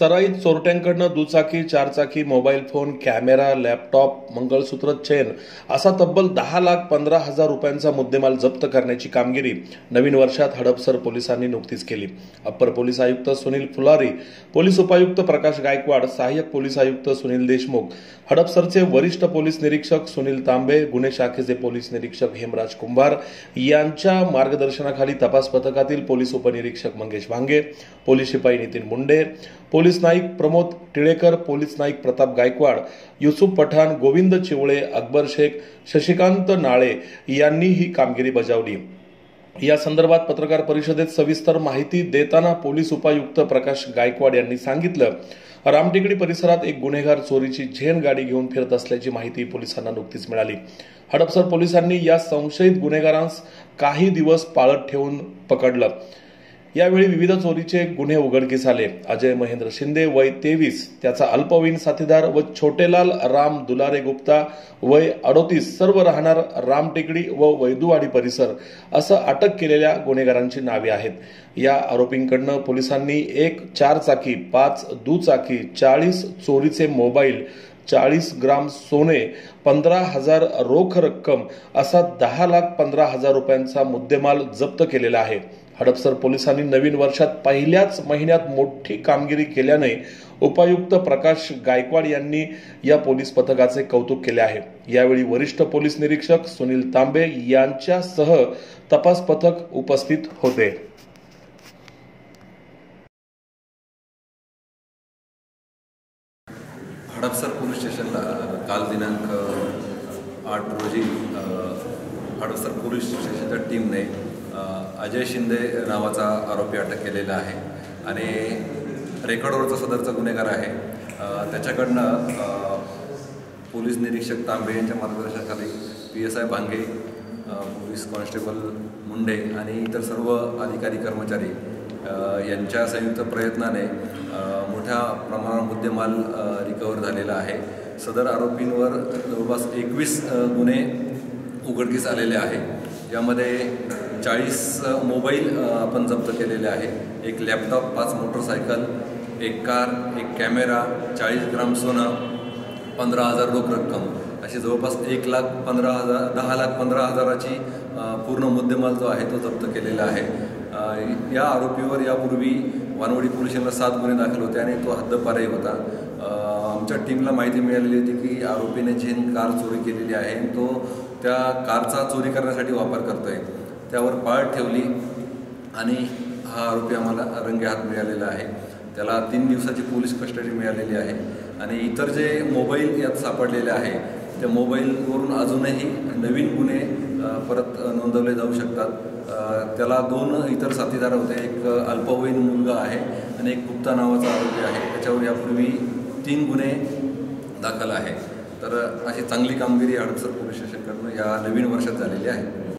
सराईत चोरट्यांकडनं दुचाकी चारचाकी मोबाईल फोन कॅमेरा लॅपटॉप मंगळसूत्र चेन असा तब्बल दहा लाख पंधरा हजार रुपयांचा मुद्देमाल जप्त करण्याची कामगिरी नवीन वर्षात हडपसर पोलिसांनी नुकतीच केली. अप्पर पोलीस आयुक्त सुनील फुलारी पोलीस उपायुक्त प्रकाश गायकवाड सहाय्यक पोलीस आयुक्त सुनील देशमुख हडपसरचे वरिष्ठ पोलीस निरीक्षक सुनील तांबे गुन्हे शाखेचे पोलीस निरीक्षक हेमराज कुंभार यांच्या मार्गदर्शनाखाली तपास पथकातील पोलीस उपनिरीक्षक मंगेश भांगे पोलीस शिपाई नितीन मुंडे पोलीस नाईक प्रमोद टिळेकर पोलीस नाईक प्रताप गायकवाड युसुफ पठाण गोविंद चिवळे अकबर शेख शशिकांत नाळे यांनी ही कामगिरी बजावली. या संदर्भात पत्रकार परिषदेत सविस्तर माहिती देताना पोलीस उपायुक्त प्रकाश गायकवाड यांनी सांगितलं रामटेकडी परिसरात एक गुन्हेगार चोरीची झेन गाडी घेऊन फिरत असल्याची माहिती पोलिसांना नुकतीच मिळाली. हडपसर पोलिसांनी या संशयित गुन्हेगारांस काही दिवस पाळत ठेवून पकडलं. यावेळी विविध चोरीचे गुन्हे उघडकीस आले. अजय महेंद्र शिंदे वय तेवीस त्याचा अल्पवयीन साथीदार व छोटेलाल राम दुलारे गुप्ता वय अडोतीस सर्व राहणार रामटेकडी व वैदुवाडी परिसर असं अटक केलेल्या गुन्हेगारांची नावे आहेत. या आरोपींकडनं पोलिसांनी एक चारचाकी पाच दुचाकी चाळीस चोरीचे मोबाईल चाळीस ग्राम सोने पंधरा हजार रोख रक्कम असा दहा लाख पंधरा हजार रुपयांचा मुद्देमाल जप्त केलेला आहे. हडपसर पोलिसांनी नवीन वर्षात पहिल्याच महिन्यात मोठी कामगिरी केल्याने उपायुक्त प्रकाश गायकवाड यांनी या पोलीस पथकाचे कौतुक केले आहे. यावेळी वरिष्ठ पोलीस निरीक्षक सुनील तांबे यांच्यासह तपास पथक उपस्थित होते. हडपसर पोलीस स्टेशनला काल दिनांक आठ रोजी हडपसर पोलीस स्टेशनच्या टीमने अजय शिंदे नावाचा आरोपी अटक केलेला आहे. आणि रेकॉर्डवरचा सदरचा गुन्हेगार आहे. त्याच्याकडनं पोलीस निरीक्षक तांबे यांच्या मार्गदर्शनाखाली P S I Bhange police constable Munde आणि इतर सर्व अधिकारी कर्मचारी यांच्या संयुक्त प्रयत्नाने मोठ्या प्रमाणावर मुद्देमाल रिकवर झालेला आहे. सदर आरोपींवर जवळपास एकवीस गुन्हे उघडकीस आलेले आहे. यामध्ये चाळीस मोबाईल आपण जप्त केलेले आहे. एक लॅपटॉप पाच मोटरसायकल एक कार एक कॅमेरा चाळीस ग्राम सोनं पंधरा हजार रोख रक्कम. अशी जवळपास एक लाख पंधरा हजार दहा लाख पंधरा हजाराची पूर्ण मुद्देमाल जो आहे तो जप्त केलेला आहे. या आरोपीवर यापूर्वी वानवडी पोलिसांना सात गुन्हे दाखल होते आणि तो हद्दपारही होता. आमच्या टीमला माहिती मिळालेली होती की आरोपीने झेन कार चोरी केलेली आहे आणि तो त्या कारचा चोरी करण्यासाठी वापर करतोय. त्यावर पाळ ठेवली आणि हा आरोपी आम्हाला रंगे हात मिळालेला आहे. त्याला तीन दिवसाची पोलीस कस्टडी मिळालेली आहे आणि इतर जे मोबाईल यात सापडलेले आहे त्या मोबाईलवरून अजूनही नवीन गुन्हे परत नोंदवले जाऊ शकतात. त्याला दोन इतर साथीदार होते. एक अल्पवयीन मुलगा आहे आणि एक गुप्ता नावाचा आरोपी आहे. त्याच्यावर यापूर्वी तीन गुन्हे दाखल आहे. तर अशी चांगली कामगिरी हडपसर पोलीस स्टेशनकडून या नवीन वर्षात झालेली आहे.